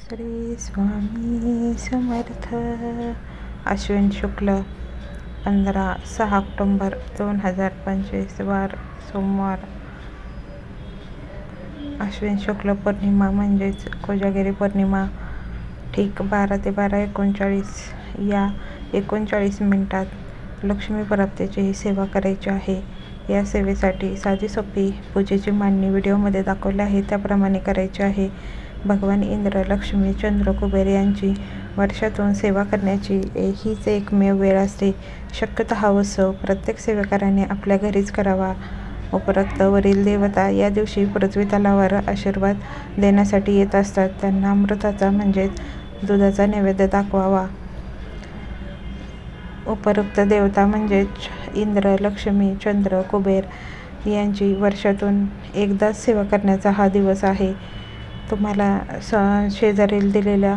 श्री स्वामी समर्थ. अश्विन शुक्ल पंधरा सहा ऑक्टोंबर दोन हजार पंचवीस वार सोमवार. अश्विन शुक्ल पौर्णिमा म्हणजेच कोजागिरी पौर्णिमा. ठीक बारा ते बारा एकोणचाळीस या एकोणचाळीस मिनिटात लक्ष्मी प्राप्तीची ही सेवा करायची आहे. या सेवेसाठी साधी सोपी पूजेची मांडणी व्हिडिओमध्ये दाखवली आहे त्याप्रमाणे करायची आहे. भगवान इंद्र लक्ष्मी चंद्र कुबेर यांची वर्षातून सेवा करण्याची हीच एकमेव वेळ असते. शक्यतो हा उत्सव प्रत्येक सेवेकराने आपल्या घरीच करावा. उपरोक्त वरील देवता या दिवशी पृथ्वी तलावर आशीर्वाद देण्यासाठी येत असतात. त्यांना अमृताचा म्हणजेच दुधाचा नैवेद्य दाखवावा. उपरोक्त देवता म्हणजेच इंद्र लक्ष्मी चंद्र कुबेर यांची वर्षातून एकदाच सेवा करण्याचा हा दिवस आहे. तुम्हाला स शेजारील दिलेल्या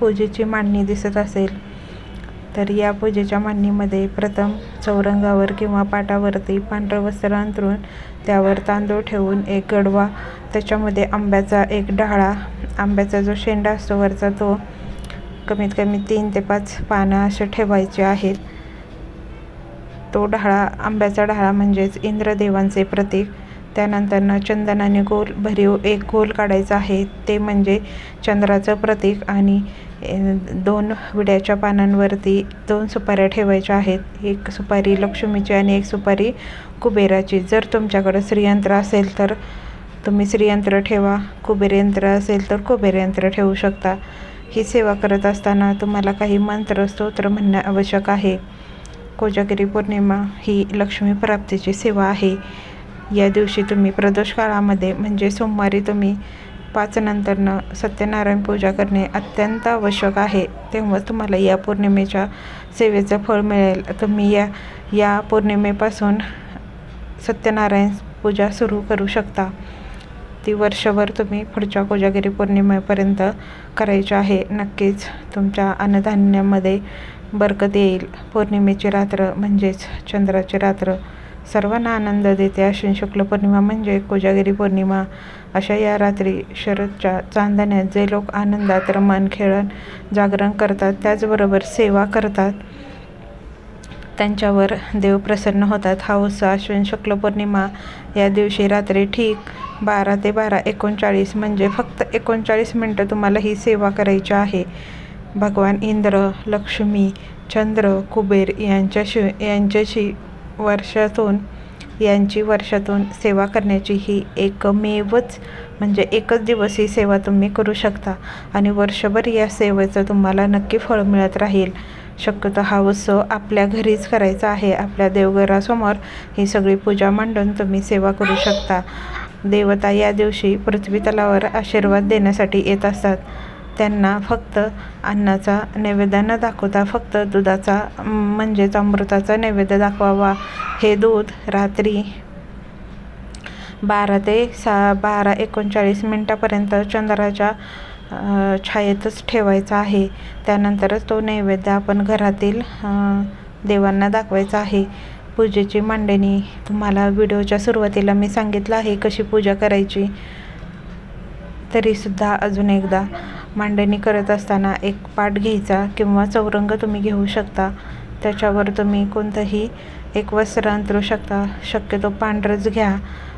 पूजेची मांडणी दिसत असेल तर या पूजेच्या मांडणीमध्ये प्रथम चौरंगावर किंवा पाटावरती पांढरं वस्त्र अंतरून त्यावर तांदूळ ठेवून एक गडवा त्याच्यामध्ये आंब्याचा एक डहाळा आंब्याचा जो शेंडा असतो वरचा तो कमीत कमी तीन ते पाच पानं असे ठेवायचे आहेत. तो ढाळा आंब्याचा ढाळा म्हणजेच इंद्रदेवांचे प्रतीक. त्यानंतरनं चंदनाने गोल भरीव एक गोल काढायचा आहे ते म्हणजे चंद्राचं प्रतीक आणि दोन विड्याच्या पानांवरती दोन सुपाऱ्या ठेवायच्या आहेत. एक सुपारी लक्ष्मीची आणि एक सुपारी कुबेराची. जर तुमच्याकडं श्रीयंत्र असेल तर तुम्ही श्रीयंत्र ठेवा. कुबेर यंत्र असेल तर कुबेर यंत्र ठेवू शकता. ही सेवा करत असताना तुम्हाला काही मंत्र स्तोत्र म्हणणं आवश्यक आहे. कोजागिरी पौर्णिमा ही लक्ष्मी प्राप्तीची सेवा आहे. या दिवशी तुम्ही प्रदोष काळामध्ये म्हणजे सोमवारी तुम्ही पाच नंतरनं सत्यनारायण पूजा करणे अत्यंत आवश्यक आहे. तेव्हा तुम्हाला या पौर्णिमेच्या सेवेचं फळ मिळेल. तुम्ही या या पौर्णिमेपासून सत्यनारायण पूजा सुरू करू शकता. ती वर्षभर तुम्ही पुढच्या कोजागिरी पौर्णिमेपर्यंत करायची आहे. नक्कीच तुमच्या अन्नधान्यामध्ये बरकत येईल. पौर्णिमेची रात्र म्हणजेच चंद्राची रात्र. सर्वांना आनंद देते अश्विन शुक्ल पौर्णिमा म्हणजे कोजागिरी पौर्णिमा. अशा या रात्री शरदच्या चांदण्यात जे लोक आनंदात रमण खेळण जागरण करतात त्याचबरोबर सेवा करतात त्यांच्यावर देव प्रसन्न होतात. हा उत्सव अश्विन शुक्ल पौर्णिमा या दिवशी रात्री ठीक बारा ते बारा एकोणचाळीस म्हणजे फक्त एकोणचाळीस मिनटं तुम्हाला ही सेवा करायची आहे. भगवान इंद्र लक्ष्मी चंद्र कुबेर यांच्याशी यांच्याशी वर्षातून यांची वर्षातून सेवा करण्याची ही एकमेवच म्हणजे एकच दिवस ही सेवा तुम्ही करू शकता. आणि वर्षभर या सेवेचं तुम्हाला नक्की फळ मिळत राहील. शक्यतो हा उत्सव आपल्या घरीच करायचा आहे. आपल्या देवघरासमोर ही सगळी पूजा मांडून तुम्ही सेवा करू शकता. देवता या दिवशी पृथ्वी तलावर आशीर्वाद देण्यासाठी येत असतात. त्यांना फक्त अन्नाचा नैवेद्य न दाखवता फक्त दुधाचा म्हणजेच अमृताचा नैवेद्य दाखवावा. हे दूध रात्री बारा ते सा बारा एकोणचाळीस मिनटापर्यंत चंद्राच्या छायेतच ठेवायचा आहे. त्यानंतरच तो नैवेद्य आपण घरातील देवांना दाखवायचा आहे. पूजेची मांडणी. तुम्हाला व्हिडिओच्या सुरुवातीला मी सांगितलं आहे कशी पूजा करायची. तरीसुद्धा अजून एकदा मांडणी करत असताना एक पाट घ्यायचा किंवा चौरंग तुम्ही घेऊ शकता. त्याच्यावर तुम्ही कोणतंही एक वस्त्र अंतरू शकता. शक्यतो पांढरंच घ्या.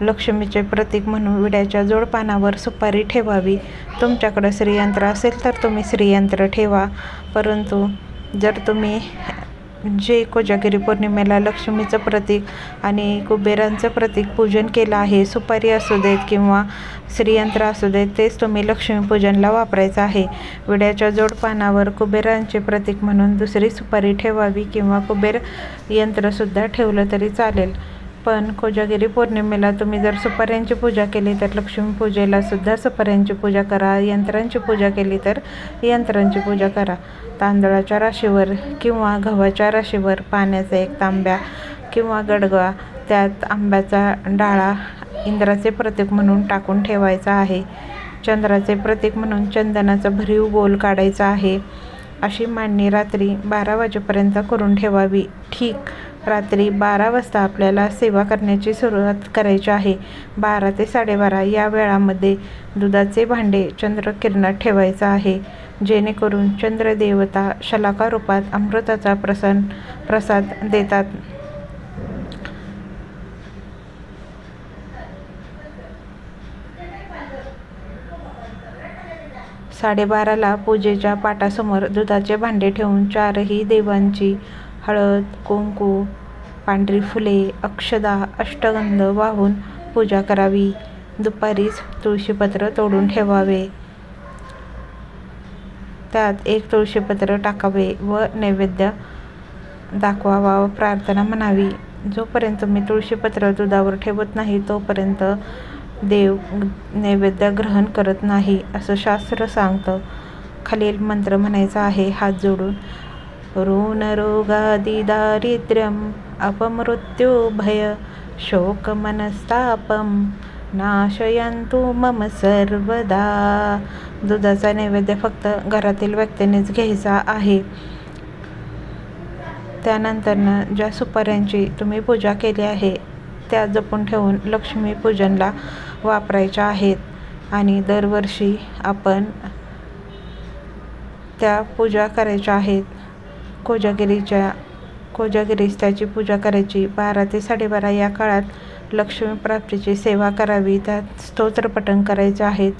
लक्ष्मीचे प्रतीक म्हणून विड्याच्या जोडपानावर सुपारी ठेवावी. तुमच्याकडं श्रीयंत्र असेल तर तुम्ही श्रीयंत्र ठेवा. परंतु जर तुम्ही जे कोजागिरी पौर्णिमेला लक्ष्मीचं प्रतीक आणि कुबेरांचं प्रतीक पूजन केलं आहे. सुपारी असू देत किंवा श्रीयंत्र असू देत तेच तुम्ही लक्ष्मीपूजनला वापरायचं आहे. विड्याच्या जोडपानावर कुबेरांचे प्रतीक म्हणून दुसरी सुपारी ठेवावी किंवा कुबेर यंत्रसुद्धा ठेवलं तरी चालेल. पण कोजागिरी पौर्णिमेला तुम्ही जर सुपाऱ्यांची पूजा केली तर लक्ष्मीपूजेला सुद्धा सुपाऱ्यांची पूजा करा यंत्रांची पूजा केली तर यंत्रांची पूजा करा. तांदळाच्या राशीवर किंवा गव्हाच्या राशीवर पाण्याचा एक तांब्या किंवा गडगवा त्यात आंब्याचा डाळा इंद्राचे प्रतीक म्हणून टाकून ठेवायचा आहे. चंद्राचे प्रतीक म्हणून चंदनाचा भरीव गोल काढायचा आहे. अशी मांडणी रात्री बारा वाजेपर्यंत करून ठेवावी. ठीक. रात्री बारा वाजता आपल्याला सेवा करण्याची सुरुवात करायची आहे. बारा ते साडेबारा या वेळामध्ये दुधाचे भांडे चंद्रकिरणात ठेवायचं आहे. जेणेकरून चंद्रदेवता शलाका रूपात अमृताचा प्रसन प्रसाद देतात. साडेबाराला पूजेच्या पाटासमोर दुधाचे भांडे ठेवून चारही देवांची हळद कुंकू पांढरी फुले अक्षदा अष्टगंध वाहून पूजा करावी. दुपारीच तुळशीपत्र तोडून ठेवावे. त्यात एक तुळशीपत्र टाकावे व नैवेद्य दाखवावा व प्रार्थना म्हणावी. जोपर्यंत तुम्ही तुळशीपत्र दुधावर ठेवत नाही तोपर्यंत देव नैवेद्य ग्रहण करत नाही असं शास्त्र सांगतं. खालील मंत्र म्हणायचा आहे हात जोडून ऋणरोगादिदारिद्र्यम् अपमृत्युभय शोकमनस्तापं अपमृत्यू भय शोक मनस्तापम नाशयंतु मम सर्वदा। दुधाचा नैवेद्य फक्त घरातील व्यक्तीनेच घ्यायचा आहे. त्यानंतरनं ज्या सुपाऱ्यांची तुम्ही पूजा केली आहे त्या जपून ठेवून लक्ष्मीपूजनला वापरायच्या आहेत. आणि दरवर्षी आपण त्या पूजा करायच्या आहेत. कोजागिरीच्या कोजागिरीस त्याची पूजा करायची. बारा ते साडेबारा या काळात लक्ष्मी प्राप्तीची सेवा करावी. त्यात स्तोत्रपठण करायचे आहेत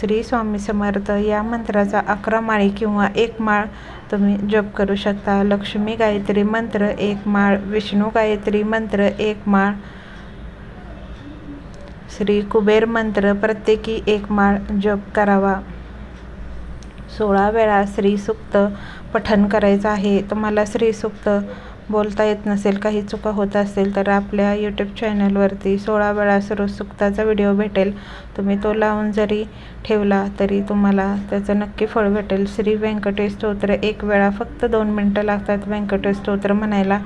श्री स्वामी समर्थ या मंत्राचा अकरा माळी किंवा एक माळ तुम्ही जप करू शकता. लक्ष्मी गायत्री मंत्र एक माळ. विष्णू गायत्री मंत्र एक माळ. श्री कुबेर मंत्र प्रत्येकी एक माळ जप करावा. सोळा वेळा श्रीसुक्त पठण करायचं आहे. तुम्हाला श्रीसुक्त बोलता येत नसेल काही चुका होत असेल तर आपल्या यूट्यूब चॅनलवरती सोळा वेळा सुक्ताचा व्हिडिओ भेटेल. तुम्ही तो लावून जरी ठेवला तरी तुम्हाला त्याचं नक्की फळ भेटेल. श्री व्यंकटेश स्तोत्र एक वेळा फक्त दोन मिनटं लागतात व्यंकटेश स्तोत्र म्हणायला.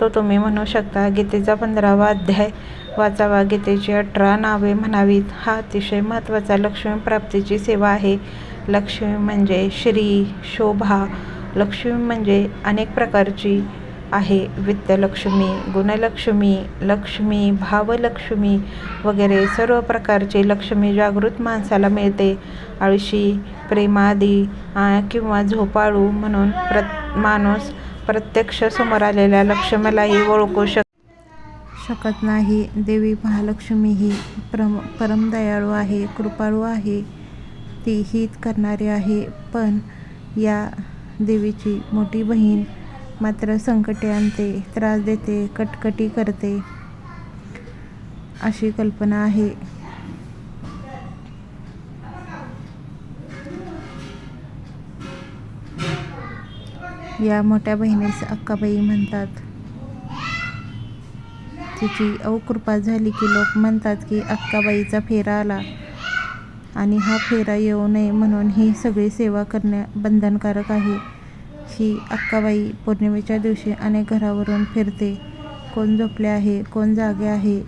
तो तुम्ही म्हणू शकता गीतेचा पंधरावा अध्याय वाचावा. गीतेची अठरा नावे म्हणावीत. हा अतिशय महत्त्वाचा लक्ष्मी प्राप्तीची सेवा आहे. लक्ष्मी म्हणजे श्री शोभा. लक्ष्मी म्हणजे अनेक प्रकारची आहे. वित्तलक्ष्मी गुणलक्ष्मी लक्ष्मी भावलक्ष्मी वगैरे सर्व प्रकारचे लक्ष्मी जागृत माणसाला मिळते. आळशी प्रेमादी किंवा झोपाळू म्हणून प्र माणूस प्रत्यक्ष समोर आलेल्या लक्ष्मीलाही ओळखू शक शकत नाही. देवी महालक्ष्मी ही प्रम परमदयाळू आहे कृपाळू आहे. ती हित करणारी आहे. पण या देवीची मोठी बहीण मात्र संकटे आणते त्रास देते कटकटी करते अशी कल्पना आहे. या मोठ्या बहिणीस अक्काबाई म्हणतात. तिची अवकृपा झाली की लोक म्हणतात की अक्काबाईचा फेरा आला. आणि हा फेरा येऊ नये म्हणून ही सगळी सेवा करणे बंधनकारक आहे. ही अक्काबाई पौर्णिमेच्या दिवशी अनेक घरावरून फिरते. कोण झोपले आहे? कोण जागे आहे?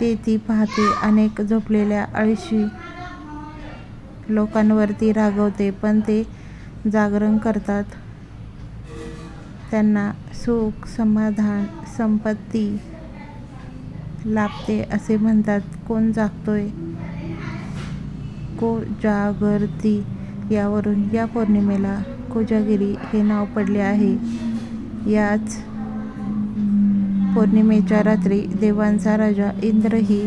ते ती पाहते. अनेक झोपलेल्या आळशी लोकांवरती रागवते पण ते जागरण करतात. त्यांना सुख समाधान संपत्ती लाभते असे म्हणतात. कोण जागतोय? को जागरती यावरून या पौर्णिमेला कोजागिरी हे नाव पडले आहे. याच पौर्णिमेच्या रात्री देवांचा राजा इंद्रही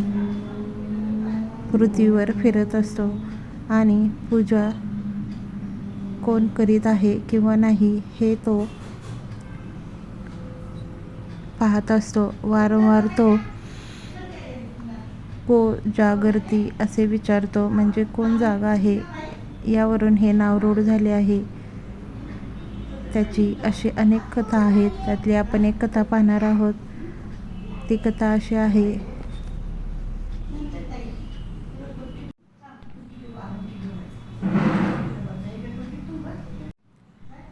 पृथ्वीवर फिरत असतो आणि पूजा कोण करीत आहे किंवा नाही हे तो पाहत असतो. वारंवार तो को जागरती असे विचारतो. म्हणजे कोण जागा आहे? यावरून हे नाव रूढ झाले आहे. त्याची अशी अनेक कथा आहेत. त्यातली आपण एक कथा पाहणार आहोत. ती कथा अशी आहे.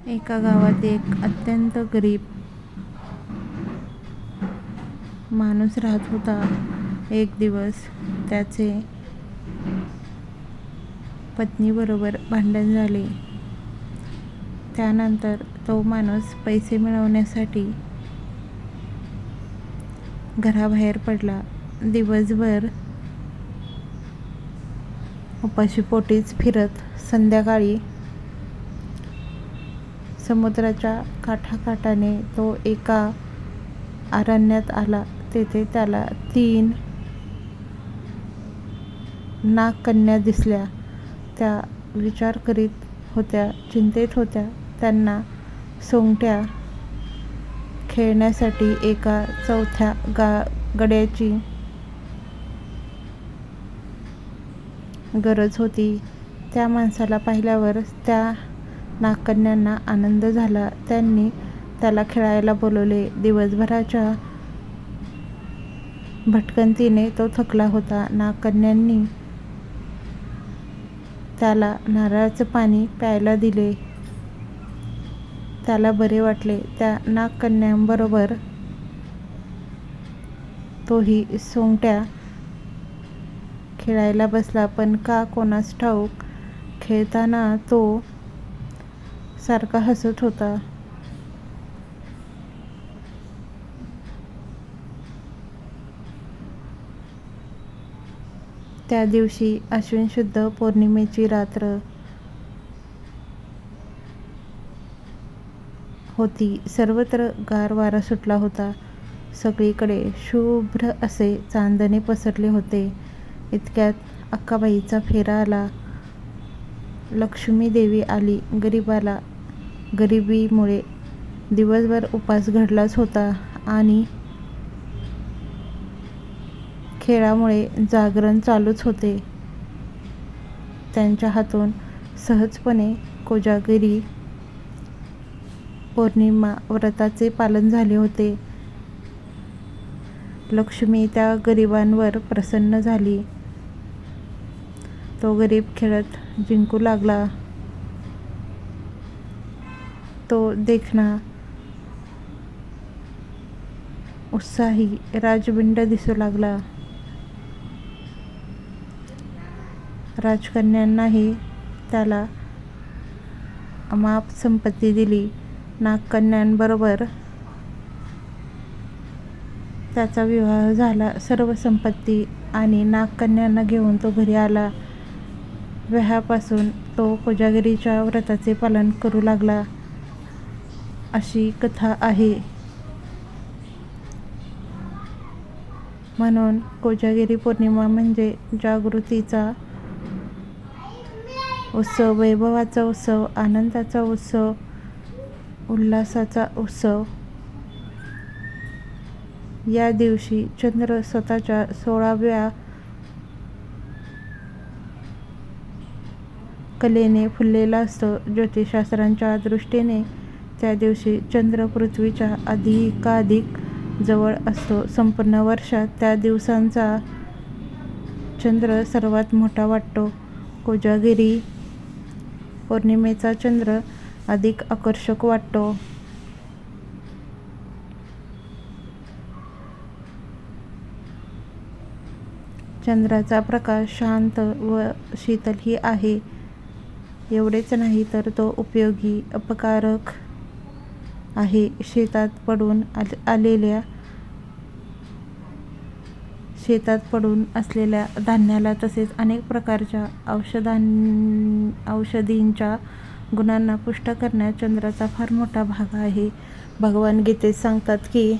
एका गावात एक अत्यंत गरीब माणूस राहत होता. एक दिवस त्याचे पत्नीबरोबर भांडण झाले. त्यानंतर तो माणूस पैसे मिळवण्यासाठी घराबाहेर पडला. दिवसभर उपाशीपोटीच फिरत संध्याकाळी समुद्राच्या काठाकाठाने तो एका अरण्यात आला. तेथे त्याला तीन नागकन्या दिसल्या. त्या विचार करीत होत्या चिंतेत होत्या. त्यांना सोंगट्या खेळण्यासाठी एका चौथ्या गा गड्याची गरज होती. त्या माणसाला पाहिल्यावर त्या नागकन्यांना आनंद झाला. त्यांनी त्याला खेळायला बोलवले. दिवसभराच्या भटकंतीने तो थकला होता. नागकन्यांनी त्याला नारळाचं पाणी प्यायला दिले. त्याला बरे वाटले. त्या नागकन्यांबरोबर तोही सोंगट्या खेळायला बसला. पण का कोणास ठाऊक खेळताना तो सारखा हसत होता. त्या दिवशी अश्विन शुद्ध पौर्णिमेची रात्र होती. सर्वत्र गार वारा सुटला होता. सगळीकडे शुभ्र असे चांदणे पसरले होते. इतक्यात अक्काबाईचा फेरा आला. लक्ष्मी देवी आली. गरिबाला गरिबीमुळे दिवसभर उपास घडलाच होता आणि खेळामुळे जागरण चालूच होते. त्यांच्या हातून सहजपणे कोजागिरी पौर्णिमा व्रताचे पालन झाले होते. लक्ष्मी त्या गरिबांवर प्रसन्न झाली. तो गरीब खेळत जिंकू लागला. तो देखणा उत्साही राजबिंड दिसू लागला. राजकन्यांनाही त्याला अमाप संपत्ती दिली. नागकन्यांबरोबर त्याचा विवाह झाला. सर्व संपत्ती आणि नागकन्यांना घेऊन तो घरी आला. व्याहापासून तो कोजागिरीच्या व्रताचे पालन करू लागला. अशी कथा आहे. म्हणून कोजागिरी पौर्णिमा म्हणजे जागृतीचा उत्सव वैभवाचा उत्सव आनंदाचा उत्सव उल्हासाचा उत्सव. या दिवशी चंद्र स्वतःच्या सोळाव्या कलेने फुललेला असतो. ज्योतिषशास्त्रांच्या दृष्टीने त्या दिवशी चंद्र पृथ्वीच्या अधिकाधिक जवळ असतो. संपूर्ण वर्षात त्या दिवसांचा चंद्र सर्वात मोठा वाटतो. कोजागिरी पौर्णिमेचा चंद्र अधिक आकर्षक वाटतो. चंद्राचा प्रकाश शांत व शीतलही आहे. एवढेच नाही तर तो उपयोगी अपकारक आहे. शेतात पडून आलेल्या शेतात पडून असलेल्या धान्याला तसेच अनेक प्रकारच्या औषधां औषधींच्या गुणांना पुष्ट करण्यात चंद्राचा फार मोठा भाग आहे. भगवान गीतेत सांगतात की